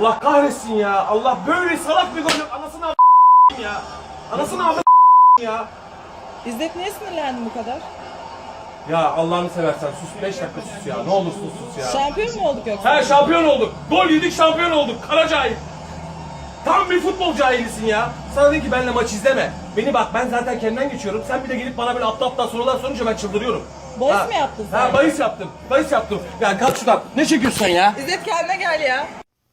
Allah kahretsin ya. Allah böyle salak bir gol. Anasını av ya. Anasını av ya. İzzet niye sinirlendin bu kadar? Ya Allah'ını seversen sus 5 dakika sus ya. Ne olursun sus ya. Şampiyon mu olduk yoksa? He şampiyon olduk. Gol yedik şampiyon olduk. Kara cahil. Tam bir futbol cahilisin ya. Sana dedim ki benimle maç izleme. Beni bak ben zaten kendimden geçiyorum. Sen bir de gelip bana böyle aptal aptal sorular sorunca ben çıldırıyorum. Bahis mi yaptın sen? Ha bahis yaptım. Bahis yaptım. Ya kalk şuradan. Ne çekiyorsun ya? İzzet kendine gel ya.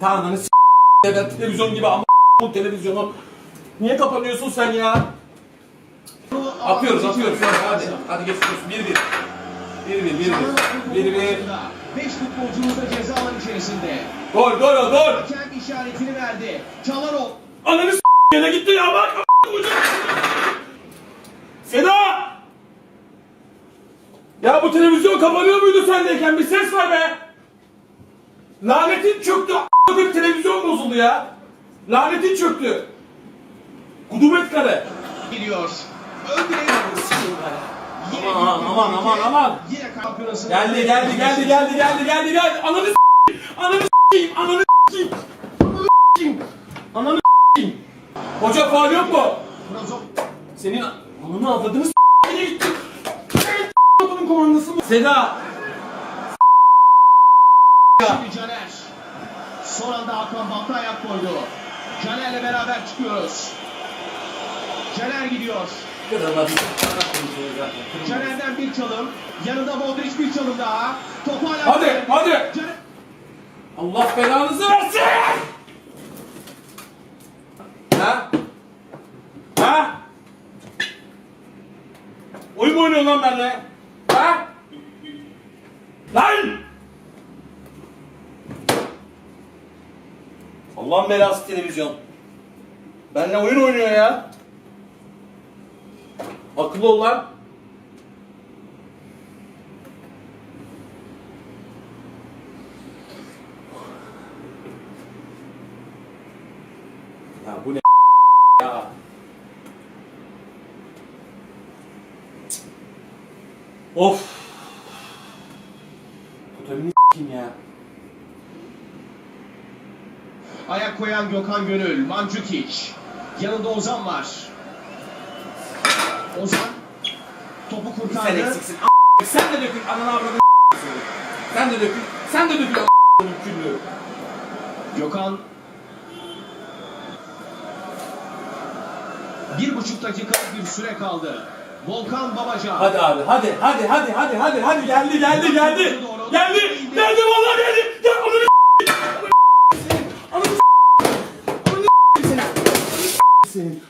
Tanrını s*** ben televizyon gibi ama bu televizyonu. Niye kapanıyorsun sen ya? Atıyoruz atıyoruz hadi. Hadi geçiyoruz 1-1. 1-1 1-1. 1-1. 5 futbolcumuz da ceza alan içerisinde. Gol gol gol. Hakem işaretini verdi. Çalhanoğlu Ananı s*** yine gitti ya bak. Seda! Ya bu televizyon kapanıyor muydu sendeyken? Bir ses var be! Lanetin çöktü. A**ladık televizyon bozuldu ya. Lanetin çöktü. Kudumet kare. gidiyor. Yine Aman, aman, aman, aman. Yine kampiyonası. Geldi geldi geldi geldi geldi geldi geldi. Ananı s**eyim. Ananı s**eyim. Ananı s**eyim. Ananı s**eyim. Ananı s**eyim. Hoca faal yok mu? Senin ananı avladığını s*** Nereye gitti? Gitti bunun komandası mı? Seda. Şimdi. Son anda Hakan Batı ayak koydu. Caner'le beraber çıkıyoruz. Caner gidiyor. Caner'den bir çalım. Yanında Modric bir çalım daha. Topu hala... Hadi, hadi. Caner... Allah belanızı versin. Ha? Ha? Oyun mu oynuyorsun lan benimle? Ha? Lan! Allah'ın belası televizyon. Benimle oyun oynuyor ya. Akıllı ol lan. Ya bu ne ya? Of. Totemini kim ya? Ayak koyan Gökhan Gönül, Mandzukic. Yanında Ozan var. Ozan topu Sen kurtardı. eksiksin. A- Sen de dökül ananı avradını Sen de dökül. Sen de dökül küllü. Gökhan bir buçuk dakika bir süre kaldı. Volkan Babacan. Hadi abi hadi hadi hadi hadi hadi hadi geldi geldi geldi. Geldi geldi. Gel ananı s**eyim. Ananı s**eyim. Ananı s**eyim. Ananı s**eyim senin. Senin.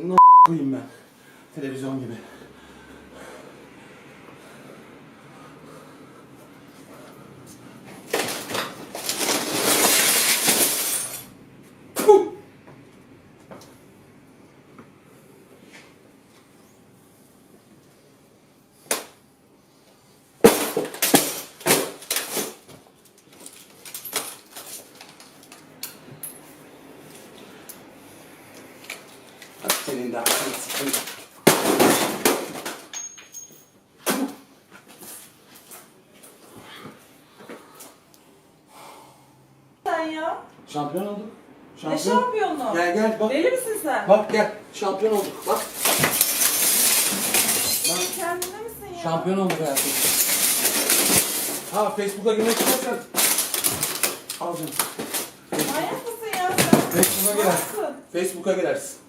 Senin o ben. Televizyon gibi. Senin de aklını sikeyim. Sen ya. Şampiyon olduk. Ne şampiyonu? Gel gel bak. Deli misin sen? Bak gel. Şampiyon olduk. Bak. Kendine misin ya? Şampiyon olduk hayatım. Ha Facebook'a girmek istersen. Al canım. Manyak mısın ya sen? Facebook'a. Nasılsın? Facebook'a girersin.